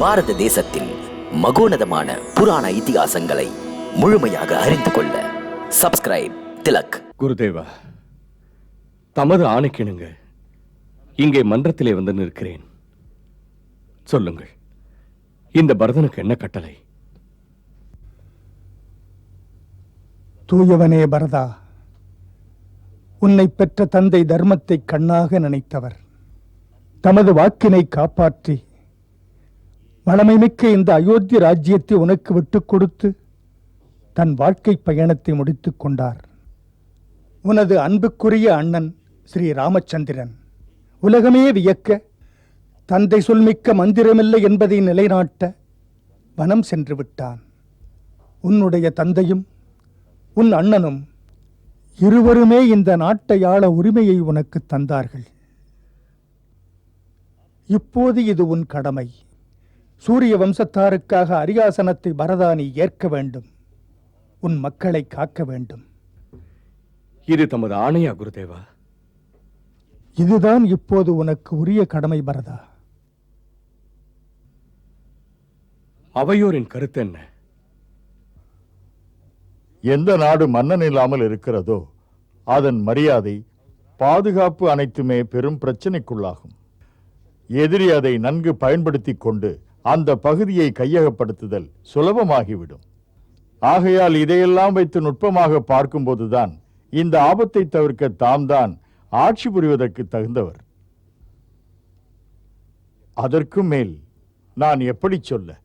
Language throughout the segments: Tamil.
பாரத தேசத்தின் மகோனதமான புராண இதிகாசங்களை முழுமையாக அறிந்து கொள்ள சப்ஸ்கிரைப் திலக். குருதேவா தமது ஆணைக்கிணுங்க இங்கே மன்றத்திலே வந்து நிற்கிறேன். சொல்லுங்கள் இந்த பரதனுக்கு என்ன கட்டளை? தூயவனே பரதா உன்னை பெற்ற தந்தை தர்மத்தை கண்ணாக நினைத்தவர். தமது வாக்கினை காப்பாற்றி வளமைமிக்க இந்த அயோத்தி ராஜ்யத்தை உனக்கு விட்டுக் கொடுத்து தன் வாழ்க்கை பயணத்தை முடித்துக் கொண்டார். உனது அன்புக்குரிய அண்ணன் ஸ்ரீ ராமச்சந்திரன். உலகமே வியக்க தந்தை சொல்மிக்க மந்திரமில்லை என்பதை நிலைநாட்ட வனம் சென்று விட்டான். உன்னுடைய தந்தையும் உன் அண்ணனும் இருவருமே இந்த நாட்டை ஆள உரிமையை உனக்கு தந்தார்கள். இப்போது இது உன் கடமை. சூரிய வம்சத்தாருக்காக அரியாசனத்தை பரதானி ஏற்க வேண்டும். உன் மக்களை காக்க வேண்டும். இது தமது ஆணையா குருதேவா? இதுதான் இப்போது உனக்கு உரிய கடமை பரதா. அவையோரின் கருத்து என்ன? எந்த நாடு மன்னன் இல்லாமல் இருக்கிறதோ அதன் மரியாதை பாதுகாப்பு அனைத்துமே பெரும் பிரச்சனைக்குள்ளாகும். எதிரி அதை நன்கு பயன்படுத்திக் கொண்டு அந்த பகுதியை கையகப்படுத்துதல் சுலபமாகிவிடும். ஆகையால் இதையெல்லாம் வைத்து நுட்பமாக பார்க்கும்போதுதான் இந்த ஆபத்தை தவிர்க்க தாம் தான் ஆட்சி புரிவதற்கு தகுந்தவர். அதற்கும் மேல் நான் எப்படி சொல்ல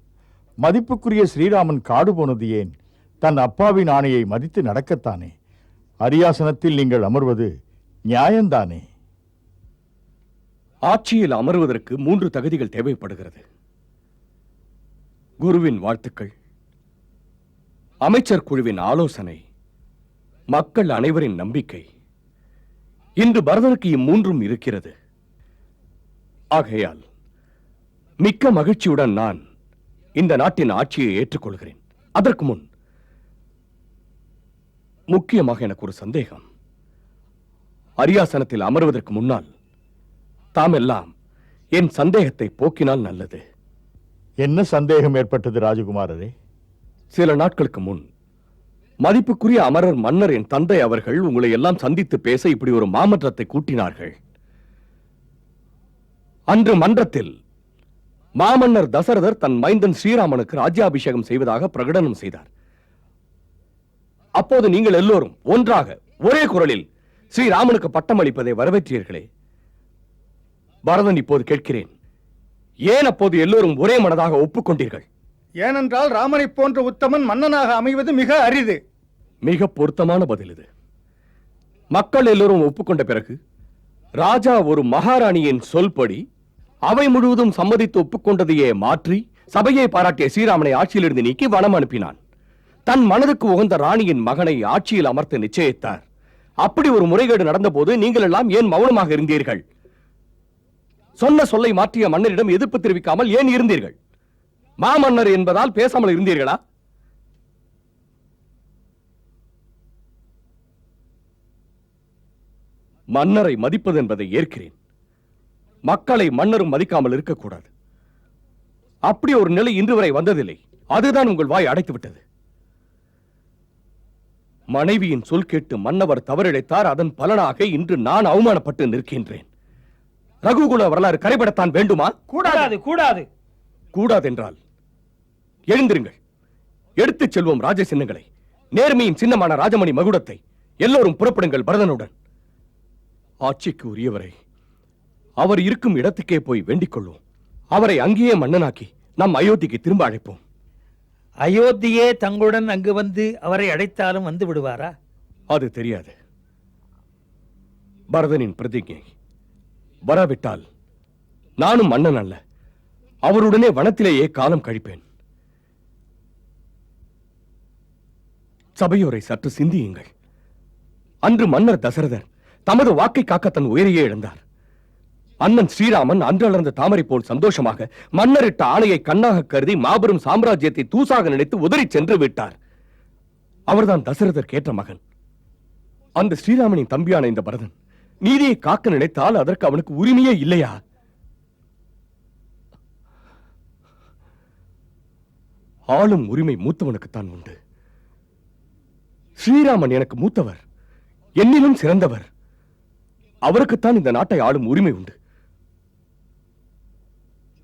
மதிப்புக்குரிய ஸ்ரீராமன் காடு போனது ஏன்? தன் அப்பாவின் ஆணையை மதித்து நடக்கத்தானே? அரியாசனத்தில் நீங்கள் அமர்வது நியாயந்தானே? ஆட்சியில் அமர்வதற்கு மூன்று தகுதிகள் தேவைப்படுகிறது. குருவின் வாழ்த்துக்கள். அமைச்சர் குழுவின் ஆலோசனை மக்கள் அனைவரின் நம்பிக்கை. இன்று பரதனுக்கு இம்மூன்றும் இருக்கிறது. ஆகையால் மிக்க மகிழ்ச்சியுடன் நான் இந்த நாட்டின் ஆட்சியை ஏற்றுக்கொள்கிறேன். அதற்கு முன் முக்கியமாக எனக்கு ஒரு சந்தேகம். அரியாசனத்தில் அமர்வதற்கு முன்னால் தாமெல்லாம் என் சந்தேகத்தை போக்கினால் நல்லது. என்ன சந்தேகம் ஏற்பட்டது ராஜகுமாரரே? சில நாட்களுக்கு முன் மதிப்புக்குரிய அமரர் மன்னர் என் தந்தை அவர்கள் உங்களை எல்லாம் சந்தித்து பேச இப்படி ஒரு மாமன்றத்தை கூட்டினார்கள். அன்று மன்றத்தில் மாமன்னர் தசரதர் தன் மைந்தன் ஸ்ரீராமனுக்கு ராஜ்யாபிஷேகம் செய்வதாக பிரகடனம் செய்தார். அப்போது நீங்கள் எல்லோரும் ஒன்றாக ஒரே குரலில் ஸ்ரீராமனுக்கு பட்டம் அளிப்பதை வரவேற்றீர்களே. பரதன் இப்போது கேட்கிறேன். ஏன் அப்போது எல்லோரும் ஒரே மனதாக ஒப்புக்கொண்டீர்கள்? ஏனென்றால் ராமனைப் போன்ற உத்தமன் மன்னனாக அமைவது மிக அரிது. மிக பொருத்தமான பதில் இது. மக்கள் எல்லோரும் ஒப்புக்கொண்ட பிறகு ராஜா ஒரு மகாராணியின் சொல்படி அவை முழுவதும் சம்மதித்து ஒப்புக்கொண்டதையே மாற்றி சபையை பாராட்டிய ஸ்ரீராமனை ஆட்சியிலிருந்து நீக்கி வனம் அனுப்பினான். தன் மனதுக்கு உகந்த ராணியின் மகனை ஆட்சியில் அமர்த்த நிச்சயித்தார். அப்படி ஒரு முறைகேடு நடந்தபோது நீங்கள் எல்லாம் ஏன் மௌனமாக இருந்தீர்கள்? சொன்ன சொல்லை மாற்றிய மன்னரிடம் எதிர்ப்பு தெரிவிக்காமல் ஏன் இருந்தீர்கள்? மாமன்னர் என்பதால் பேசாமல் இருந்தீர்களா? மன்னரை மதிப்பது என்பதை ஏற்கிறேன். மக்களை மன்னரும் மதிக்காமல் இருக்கக்கூடாது. அப்படி ஒரு நிலை இன்று வரை வந்ததில்லை. அதுதான் உங்கள் வாய் அடைத்து விட்டது மனைவியின் சொல் கேட்டு மன்னவர் தவறிழைத்தார். அதன் பலனாக இன்று நான் அவமானப்பட்டு நிற்கின்றேன். ரகுகுல வரலாறு கரைபடத்தான் வேண்டுமா? கூடாது. கூடாது கூடாதென்றால் எழுந்திருங்கள். எடுத்துச் செல்வோம் ராஜ சின்னங்களை. நேர்மையின் சின்னமான ராஜமணி மகுடத்தை எல்லோரும் புறப்படுங்கள் பரதனுடன். ஆட்சிக்கு உரியவரை அவர் இருக்கும் இடத்துக்கே போய் வேண்டிக் கொள்வோம். அவரை அங்கேயே மன்னனாக்கி நம் அயோத்திக்கு திரும்ப அழைப்போம். அயோத்தியே தங்களுடன் அங்கு வந்து அவரை அழைத்தாலும் வந்து விடுவாரா? அது தெரியாது. பரதனின் பிரதிஜை. வராவிட்டால் நானும் மன்னன் அல்ல. அவருடனே வனத்திலேயே காலம் கழிப்பேன். சபையோரை சற்று சிந்தியுங்கள். அன்று மன்னர் தசரதர் தமது வாக்கை காக்க தன் உயிரையே இழந்தார். அண்ணன் ஸ்ரீராமன் அன்றளர்ந்த தாமரை போல் சந்தோஷமாக மன்னரிட்ட ஆணையை கண்ணாக கருதி மாபெரும் சாம்ராஜ்யத்தை தூசாக நினைத்து உதறிச் சென்று விட்டார். அவர்தான் தசரதர் கேட்ட மகன். அந்த ஸ்ரீராமனின் தம்பியான இந்த பரதன். நீதியை காக்க நினைத்தால் அதற்கு அவனுக்கு உரிமையே இல்லையா? ஆளும் உரிமை மூத்தவனுக்குத்தான் உண்டு. ஸ்ரீராமன் எனக்கு மூத்தவர் என்னிலும் சிறந்தவர். அவருக்குத்தான் இந்த நாட்டை ஆளும் உரிமை உண்டு.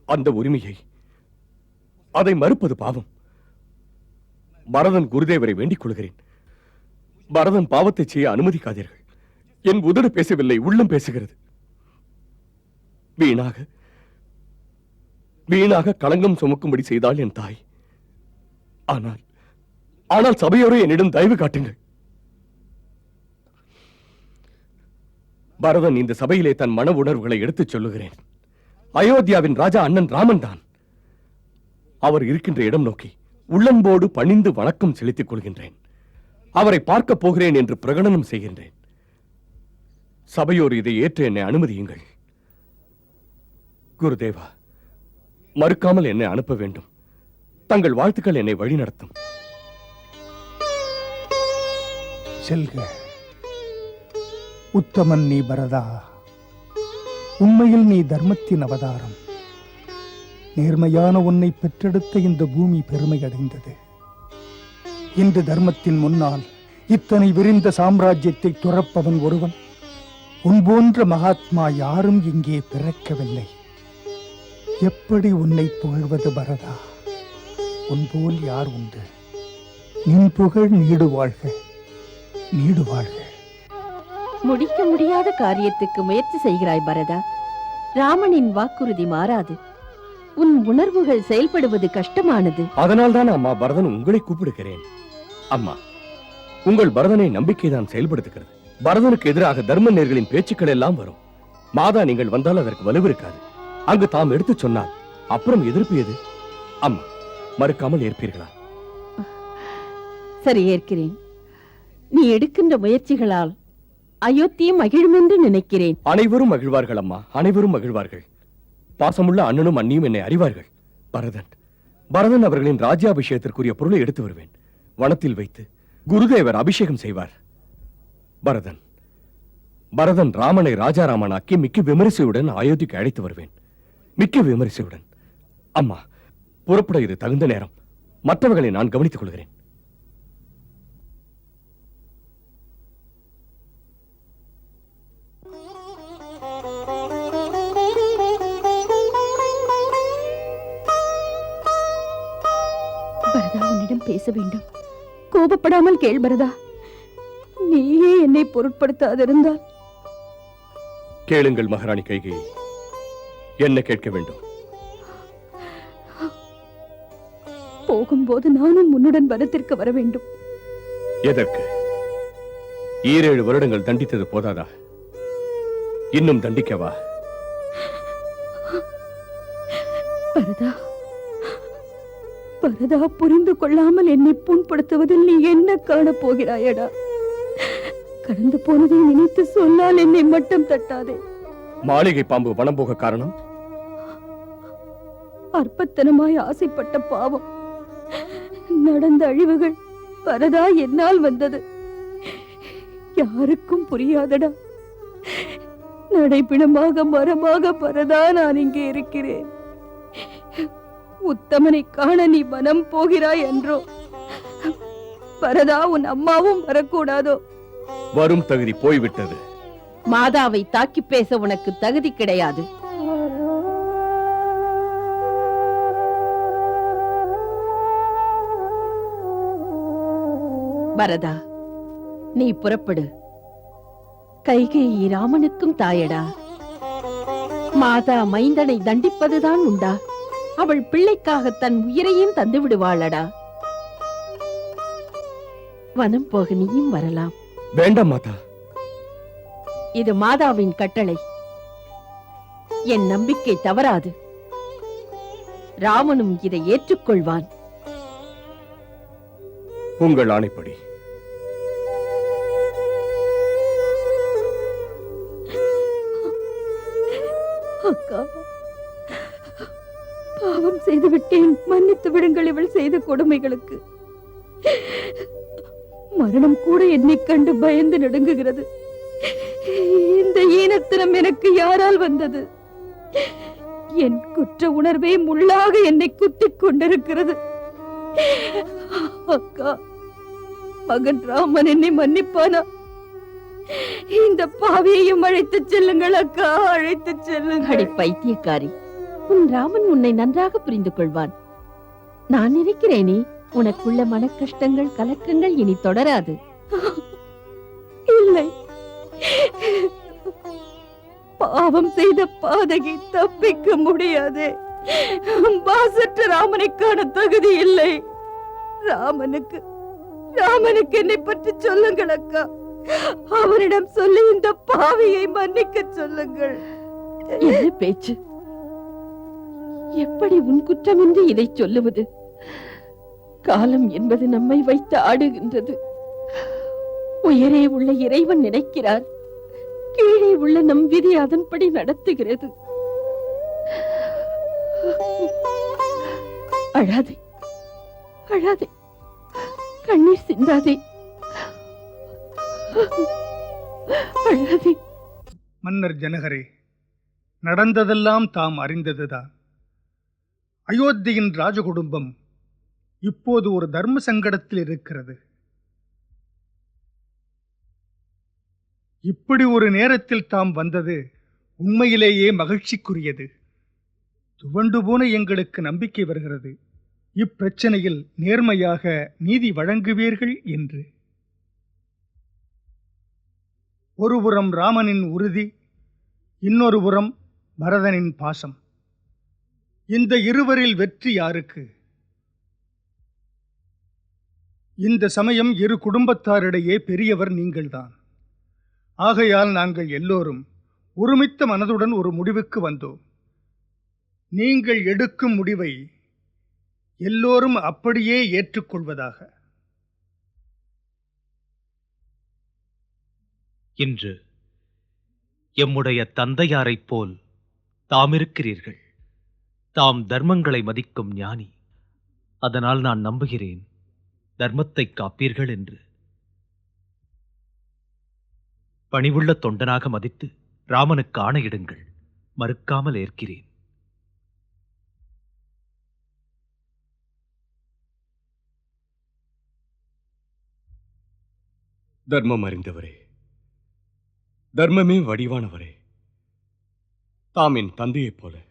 அந்த உரிமையை அதை மறுப்பது பாவம். பரதன் குருதேவரை வேண்டிக் கொள்கிறேன். பரதன் பாவத்தை செய்ய அனுமதிக்காதீர்கள். என் உதடு பேசவில்லை உள்ளம் பேசுகிறது. வீணாக வீணாக களங்கம் சுமக்கும்படி செய்தாள் என் தாய். ஆனால் ஆனால் சபையோரை என்னிடம் தயவு காட்டுங்கள். பரதன் இந்த சபையிலே தன் மன உணர்வுகளை எடுத்துச் சொல்லுகிறேன். அயோத்தியாவின் ராஜா அண்ணன் ராமன் தான். அவர் இருக்கின்ற இடம் நோக்கி உள்ளன்போடு பணிந்து வணக்கம் செலுத்திக் கொள்கின்றேன். அவரை பார்க்கப் போகிறேன் என்று பிரகடனம் செய்கின்றேன். சபையோர் இதை ஏற்று என்னை அனுமதியுங்கள். குருதேவா மறுக்காமல் என்னை அனுப்ப வேண்டும். தங்கள் வாழ்த்துக்கள் என்னை வழிநடத்தும். செல்க உத்தமன் நீ பரதா. உண்மையில் நீ தர்மத்தின் அவதாரம். நேர்மையான உன்னை பெற்றெடுத்த இந்த பூமி பெருமை அடைந்தது. இன்று தர்மத்தின் முன்னால் இத்தனை விரிந்த சாம்ராஜ்யத்தை துறப்பவன் ஒருவன். உன் போன்ற மகாத்மா யாரும் இங்கே பிறக்கவில்லை. எப்படி உன்னை புகழ்வது பரதா? உன் போல் யார் உண்டு? நின் புகழ் நீடு வாழ்க நீடு வாழ்க முடிக்க முடியாத காரியத்துக்கு முயற்சி செய்கிறாய் பரதா. ராமனின் வாக்குறுதி மாறாது. உன் உணர்வுகள் செயல்படுவது கஷ்டமானது. அதனால்தான் அம்மா பரதன் உங்களை கூப்பிடுகிறேன். அம்மா உங்கள் பரதனை நம்பிக்கைதான் செயல்படுத்துகிறது. பரதனுக்கு எதிராக தர்ம நேர்களின் பேச்சுக்கள் எல்லாம் வரும். மாதா நீங்கள் வந்தால் அதற்கு வலுவிருக்காது அங்கு தாம் எடுத்துச் சொன்னால் அப்புறம் எதிர்ப்பு எது? அம்மா மறுக்காமல் ஏற்பீர்களா? சரி ஏற்கிறேன். நீ எடுக்கின்ற முயற்சிகளால் அயோத்தியும் மகிழும் என்று நினைக்கிறேன். அனைவரும் மகிழ்வார்கள் அம்மா அனைவரும் மகிழ்வார்கள். பாசமுள்ள அண்ணனும் அண்ணியும் என்னை அறிவார்கள். பரதன் பரதன் அவர்களின் ராஜ்யாபிஷேகத்திற்குரிய பொருளை எடுத்து வருவேன். வனத்தில் வைத்து குருதேவர் அபிஷேகம் செய்வார். பரதன். பரதன் ராமனை ராஜாராமனாக்கி மிக்க விமரிசையுடன் அயோத்திக்கு அழைத்து வருவேன். மிக்க விமரிசையுடன். அம்மா புறப்பட இது தகுந்த நேரம். மற்றவர்களை நான் கவனித்துக் கொள்கிறேன். பரதா உன்னிடம் பேச வேண்டும். கோபப்படாமல் கேள் பரதா. நீயே என்னை பொருட்படுத்தாதிருந்தால். கேளுங்கள் மகாராணி கைகேயி என்ன கேட்க வேண்டும்? போகும்போது நானும் உன்னுடன் வனத்திற்கு வர வேண்டும். எதற்கு? ஈரேழு வருடங்கள் தண்டித்தது போதாதா? இன்னும் தண்டிக்கவா? பரதா பரதா புரிந்து கொள்ளாமல் என்னை புண்படுத்துவதில் நீ என்ன காணப் போகிறாயடா கடந்து போனதை நினைத்து சொன்னால் என்னை மட்டும் தட்டாதே. மாளிகை பாம்பு வனம் போக காரணம்? அற்பத்தனமாய் ஆசைப்பட்ட பாவம். நடந்த அழிவுகள் பரதா என்னால் வந்தது. யாருக்கும் புரியாதடா. நடைப்பிணமாக மரமாக பரதா நான் இங்கே இருக்கிறேன். உத்தமனை காண நீ வனம் போகிறாய் என்றோ. பரதா உன் அம்மாவும் வரக்கூடாதோ? வரும் தகுதி போய்விட்டது. மாதாவை தாக்கி பேச உனக்கு தகுதி கிடையாது. பரதா நீ புறப்படு. கைகேயி ராமனுக்கும் தாயடா. மாதா மைந்தனை தண்டிப்பதுதான் உண்டா? அவள் பிள்ளைக்காக தன் உயிரையும் தந்து விடுவாளடா வனம் போக நீயும் வரலாம். வேண்டாம் மாதா. இது மாதாவின் கட்டளை. என் நம்பிக்கை தவறாது. ராமனும் இதை ஏற்றுக்கொள்வான். உங்கள் ஆணைப்படி. அக்கா பாவம் செய்து விட்டேன் மன்னித்து விடுங்கள் இவள் செய்த கொடுமைகளுக்கு. மரணம் கூட என்னை கண்டு பயந்து நடுங்குகிறது. இந்த ஈனத்தனம் எனக்கு யாரால் வந்தது? என் குற்ற உணர்வே முள்ளாக என்னை குத்திக் கொண்டிருக்கிறது. அக்கா மகன் ராமன் என்னை மன்னிப்பானா? இந்த பாவியையும் அழைத்துச் செல்லுங்கள் அக்கா அழைத்துச் செல்லுங்கள். அடி பைத்தியக்காரி உன் ராமன் உன்னை நன்றாக புரிந்து கொள்வான். நான் இருக்கிறேனே உனக்குள்ள மனக்கஷ்டங்கள் கலக்கங்கள் இனி தொடராது. இல்லை. பாவம் செய்த பாதகி தப்பிக்க முடியாது. பாசற்ற ராமனை காண தகுதி இல்லை. ராமனுக்கு ராமனுக்கு என்னை பற்றி சொல்லுங்கள் அக்கா. அவரிடம் சொல்லி இந்த பாவியை மன்னிக்க சொல்லுங்கள். பேச்சு? எப்படி உன் குற்றமின்றி இதை சொல்லுவது? காலம் என்பது நம்மை வைத்து ஆடுகின்றது. உயரே உள்ள இறைவன் நினைக்கிறார். கீழே உள்ள நம் விதி அதன்படி நடத்துகிறது. அழாதே அழாதே கண்ணீர் சிந்தாதே. அழாதே. மன்னர் ஜனகரே நடந்ததெல்லாம் தாம் அறிந்ததுதான். அயோத்தியின் ராஜகுடும்பம் இப்போது ஒரு தர்ம சங்கடத்தில் இருக்கிறது. இப்படி ஒரு நேரத்தில் தாம் வந்தது உண்மையிலேயே மகிழ்ச்சிக்குரியது. துவண்டு போன எங்களுக்கு நம்பிக்கை வருகிறது. இப்பிரச்சனையில் நேர்மையாக நீதி வழங்குவீர்கள் என்று. ஒருபுறம் ராமனின் உறுதி இன்னொரு புறம் பரதனின் பாசம். இந்த இருவரில் வெற்றி யாருக்கு? இந்த சமயம் இரு குடும்பத்தாரிடையே பெரியவர் நீங்கள்தான். ஆகையால் நாங்கள் எல்லோரும் ஒருமித்த மனதுடன் ஒரு முடிவுக்கு வந்தோம். நீங்கள் எடுக்கும் முடிவை எல்லோரும் அப்படியே ஏற்றுக்கொள்வதாக. இன்று எம்முடைய தந்தையாரைப் போல் தாம் இருக்கிறீர்கள் தாம் தர்மங்களை மதிக்கும் ஞானி. அதனால் நான் நம்புகிறேன். தர்மத்தை காப்பீர்கள் என்று. பணிவுள்ள தொண்டனாக மதித்து ராமனுக்கு ஆணையிடுங்கள். மறுக்காமல் ஏற்கிறேன். தர்மம் அறிந்தவரே. தர்மமே வடிவானவரே. தாம் என் தந்தையைப் போல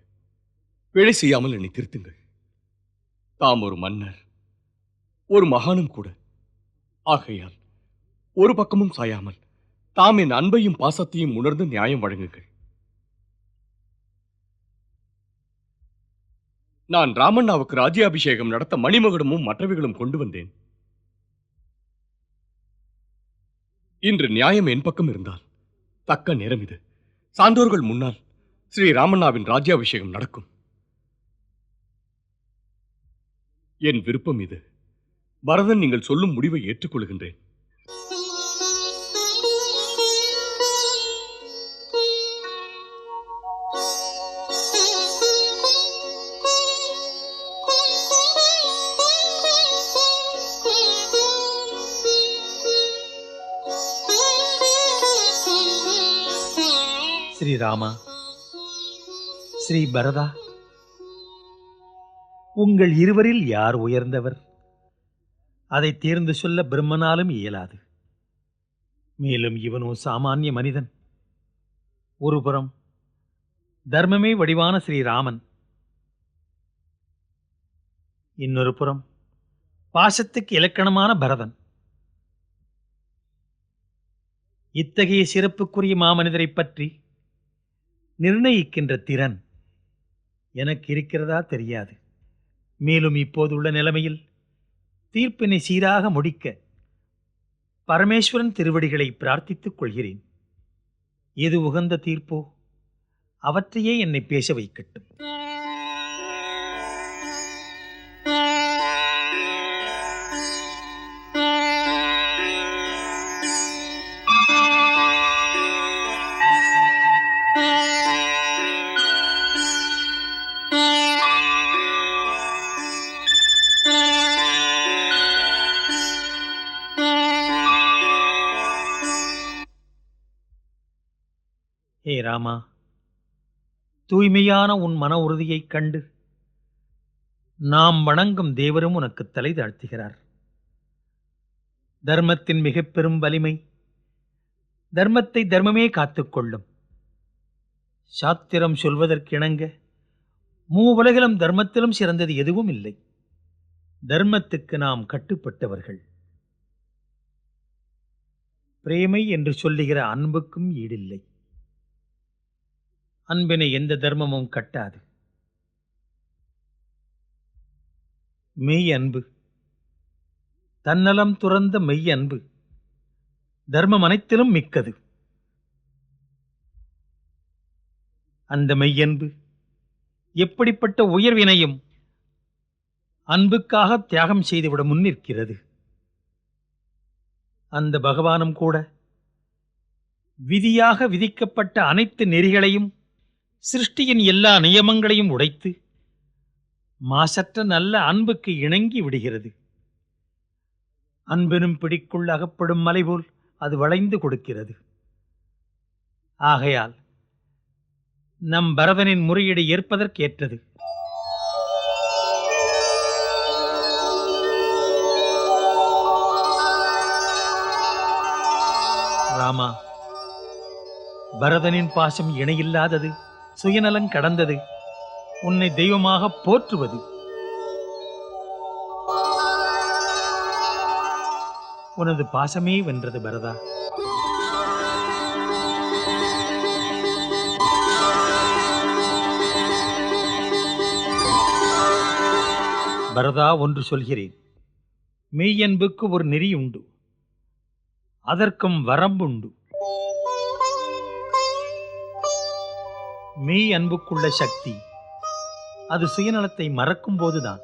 பிழை செய்யாமல் என்னை திருத்துங்கள். தாம் ஒரு மன்னர். ஒரு மகானும் கூட. ஆகையால் ஒரு பக்கமும் சாயாமல் தாம் என் அன்பையும் பாசத்தையும் உணர்ந்து நியாயம் வழங்குங்கள். நான் ராமண்ணாவுக்கு ராஜ்யாபிஷேகம் நடத்த மணிமகுடமும் மற்றவைகளும் கொண்டு வந்தேன். இன்று நியாயம் என் பக்கம் இருந்தால் தக்க நேரம் இது. சான்றோர்கள் முன்னால் ஸ்ரீ ராமண்ணாவின் ராஜ்யாபிஷேகம் நடக்கும். என் விருப்பம் இது. பரதன் நீங்கள் சொல்லும் முடிவை ஏற்றுக்கொள்கின்றேன். ஸ்ரீராமா ஸ்ரீ பரதா. உங்கள் இருவரில் யார் உயர்ந்தவர்? அதை தேர்ந்து சொல்ல பிரம்மனாலும் இயலாது. மேலும் இவனோ சாமானிய மனிதன். ஒருபுறம் தர்மமே வடிவான ஸ்ரீராமன். இன்னொரு புறம் பாசத்துக்கு இலக்கணமான பரதன். இத்தகைய சிறப்புக்குரிய மாமனிதரைப் பற்றி நிர்ணயிக்கின்ற திறன் எனக்கு இருக்கிறதா தெரியாது. மேலும் இப்போதுள்ள நிலைமையில் தீர்ப்பினை சீராக முடிக்க பரமேஸ்வரன் திருவடிகளை பிரார்த்தித்துக் கொள்கிறேன். எது உகந்த தீர்ப்போ? அவற்றையே என்னை பேச வைக்கட்டும். ராமா தூய்மையான உன் மன உறுதியைக் கண்டு நாம் வணங்கும் தேவரும் உனக்கு தலை தாழ்த்துகிறார். தர்மத்தின் மிக பெரும் வலிமை தர்மத்தை தர்மமே காத்துக்கொள்ளும் சாத்திரம் சொல்வதற்கிணங்க மூவுலகிலும் தர்மத்திலும் சிறந்தது எதுவும் இல்லை. தர்மத்துக்கு நாம் கட்டுப்பட்டவர்கள். பிரேமை என்று சொல்லுகிற அன்புக்கும் ஈடில்லை. அன்பினை எந்த தர்மமும் கட்டாது. மெய் அன்பு. தன்னலம் துறந்த மெய் அன்பு. தர்மம் அனைத்திலும் மிக்கது. அந்த மெய்யன்பு எப்படிப்பட்ட உயர்வினையும் அன்புக்காக தியாகம் செய்துவிட முன்னிற்கிறது அந்த பகவானும் கூட விதியாக விதிக்கப்பட்ட அனைத்து நெறிகளையும் சிருஷ்டியின் எல்லா நியமங்களையும் உடைத்து மாசற்ற நல்ல அன்புக்கு இணங்கி விடுகிறது. அன்பெனும் பிடிக்குள் அகப்படும் மலைபோல் அது வளைந்து கொடுக்கிறது. ஆகையால் நம் பரதனின் முறையீடு ஏற்பதற்கேற்றது. ராமா பரதனின் பாசம் இணையில்லாதது சுயநலம் கடந்தது. உன்னை தெய்வமாக போற்றுவது. உனது பாசமே வென்றது பரதா. பரதா ஒன்று சொல்கிறேன். மெய்யன்புக்கு ஒரு நெறி உண்டு அதற்கும் வரம்புண்டு. மெய் அன்புக்குள்ள சக்தி. அது சுயநலத்தை மறக்கும் போதுதான்.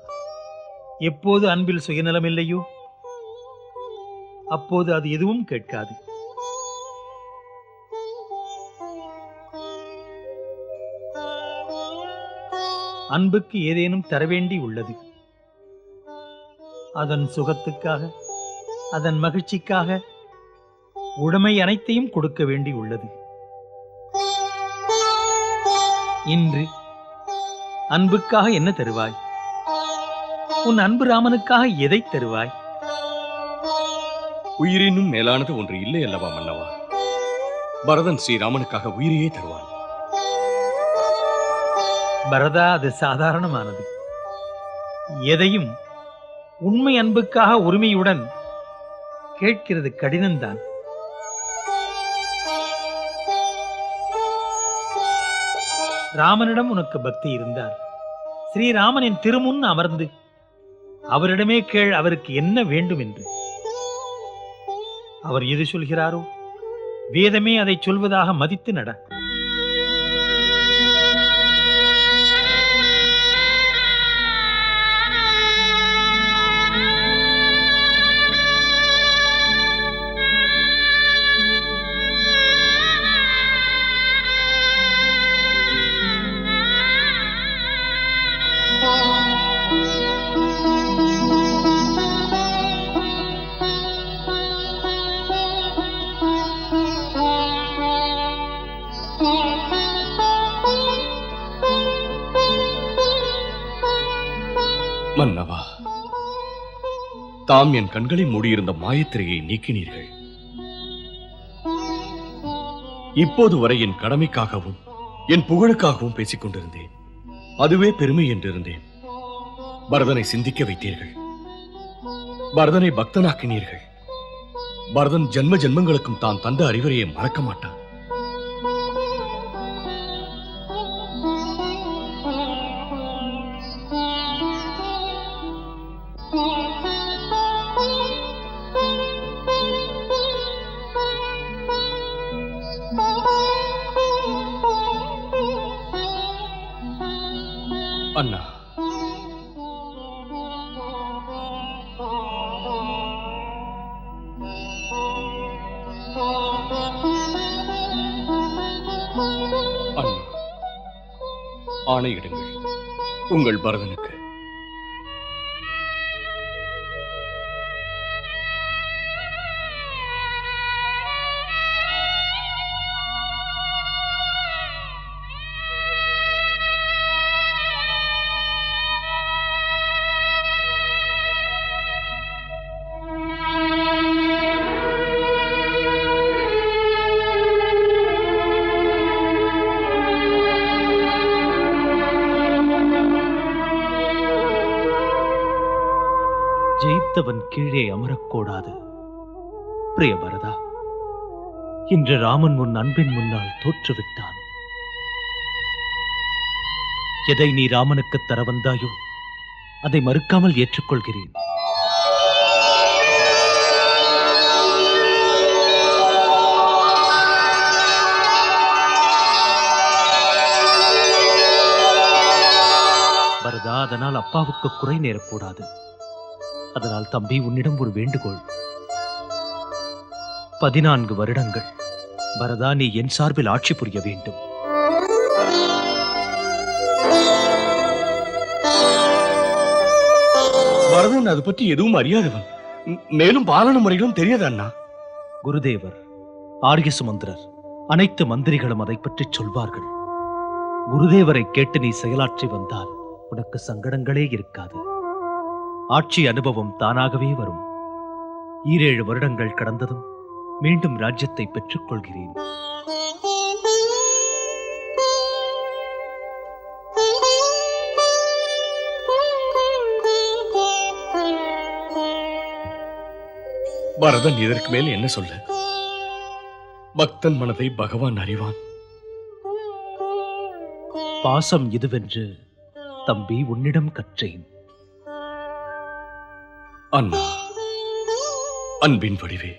எப்போது அன்பில் சுயநலம் இல்லையோ அப்போது அது எதுவும் கேட்காது. அன்புக்கு ஏதேனும் தரவேண்டி உள்ளது. அதன் சுகத்துக்காக அதன் மகிழ்ச்சிக்காக உடைமை அனைத்தையும் கொடுக்க வேண்டி உள்ளது. இன்று அன்புக்காக என்ன தருவாய்? உன் அன்பு ராமனுக்காக எதை தருவாய்? உயிரினும் மேலானது ஒன்று இல்லை அல்லவா மன்னவா? பரதன் ஸ்ரீராமனுக்காக உயிரையே தருவான். பரதா அது சாதாரணமானது. எதையும் உண்மை அன்புக்காக உரிமையுடன் கேட்கிறது கடினம்தான். ராமனிடம் உனக்கு பக்தி இருந்தால் ஸ்ரீராமனின் திருமுன் அமர்ந்து அவரிடமே கேள் அவருக்கு என்ன வேண்டும் என்று அவர் எது சொல்கிறாரோ? வேதமே அதை சொல்வதாக மதித்து நட. மன்னவா தாம் என் கண்களை மூடியிருந்த மாயத்திரையை நீக்கினீர்கள். இப்போது வரை என் கடமைக்காகவும் என் புகழுக்காகவும் பேசிக் கொண்டிருந்தேன். அதுவே பெருமை என்றிருந்தேன். பரதனை சிந்திக்க வைத்தீர்கள். பரதனை பக்தனாக்கினீர்கள். பரதன் ஜென்ம ஜென்மங்களுக்கும் தான் தந்த அறிவுரையை மறக்க மாட்டான். அண்ணா. அண்ணா ஆணையிடுங்கள். உங்கள் பரதனுக்கு ஜெயித்தவன் கீழே அமரக்கூடாது. பிரிய பரதா இன்று ராமன் உன் அன்பின் முன்னால் தோற்றுவிட்டான். எதை நீ ராமனுக்கு தர வந்தாயோ அதை மறுக்காமல் ஏற்றுக்கொள்கிறேன். பரதா அதனால் அப்பாவுக்கு குறை நேரக்கூடாது. அதனால் தம்பி உன்னிடம் ஒரு வேண்டுகோள். பதினான்கு வருடங்கள். பரதா நீ என் சார்பில் ஆட்சி புரிய வேண்டும். பரதன் அது பற்றி எதுவும் அறியாதவன். மேலும் பாலன முறைகளும் தெரியாது அண்ணா. குருதேவர் ஆரிய சுமந்திரர் அனைத்து மந்திரிகளும் அதை பற்றி சொல்வார்கள். குருதேவரை கேட்டு நீ செயலாற்றி வந்தால் உனக்கு சங்கடங்களே இருக்காது. ஆட்சி அனுபவம் தானாகவே வரும். ஈரேழு வருடங்கள் கடந்ததும் மீண்டும் ராஜ்யத்தை பெற்றுக் கொள்கிறேன் பரதன் இதற்கு மேல் என்ன சொல்ல? பக்தன் மனதை பகவான் அறிவான். பாசம் இதுவென்று தம்பி உன்னிடம் கற்றேன். அண்ணா அன்பின் வடிவே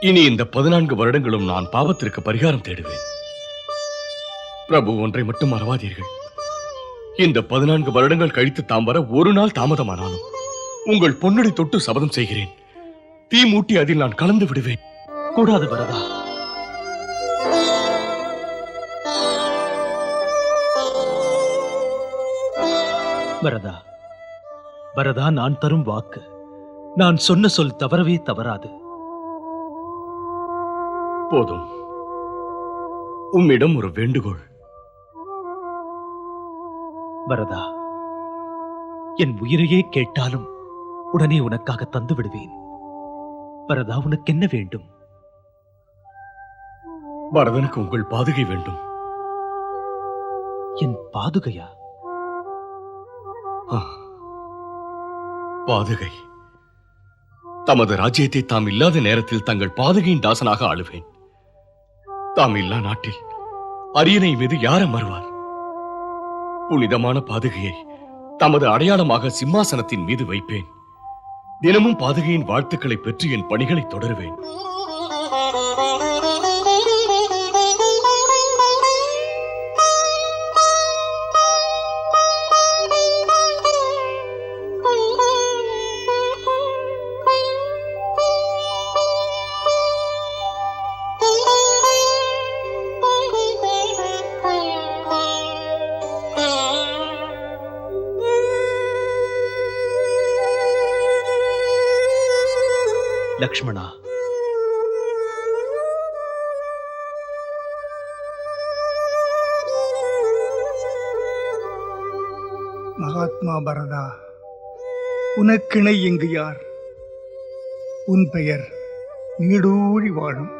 இனி இந்த பதினான்கு வருடங்களும் நான் பாவத்திற்கு பரிகாரம் தேடுவேன். பிரபு ஒன்றை மட்டும் மறவாதீர்கள். இந்த பதினான்கு வருடங்கள் கழித்து தாம் வர ஒரு நாள் தாமதமானாலும் உங்கள் பொன்னடி தொட்டு சபதம் செய்கிறேன். தீ மூட்டி அதில் நான் கலந்து விடுவேன். கூடாது பரதா. பரதா பரதா நான் தரும் வாக்கு. நான் சொன்ன சொல் தவறவே தவறாது. போதும். உம்மிடம் ஒரு வேண்டுகோள். பரதா என் உயிரையே கேட்டாலும் உடனே உனக்காக தந்து விடுவேன். பரதா உனக்கு என்ன வேண்டும்? பரதனுக்கு உங்கள் பாதுகை வேண்டும். என் பாதுகையா? ஆ. பாதுகை. தமது ராஜ்யத்தை தாம் இல்லாத நேரத்தில் தங்கள் பாதுகையின் தாசனாக ஆளுவேன். தாம் இல்லா நாட்டில் அரியணை மீது யார மறுவார் புனிதமான பாதுகையை தமது அடையாளமாக சிம்மாசனத்தின் மீது வைப்பேன். தினமும் பாதுகையின் வாழ்த்துக்களை பெற்று என் பணிகளை தொடருவேன். லக்ஷ்மணா? மகாத்மா பரதா உனக்கிணை இங்கு யார்? உன் பெயர் நீடூழி வாழும்.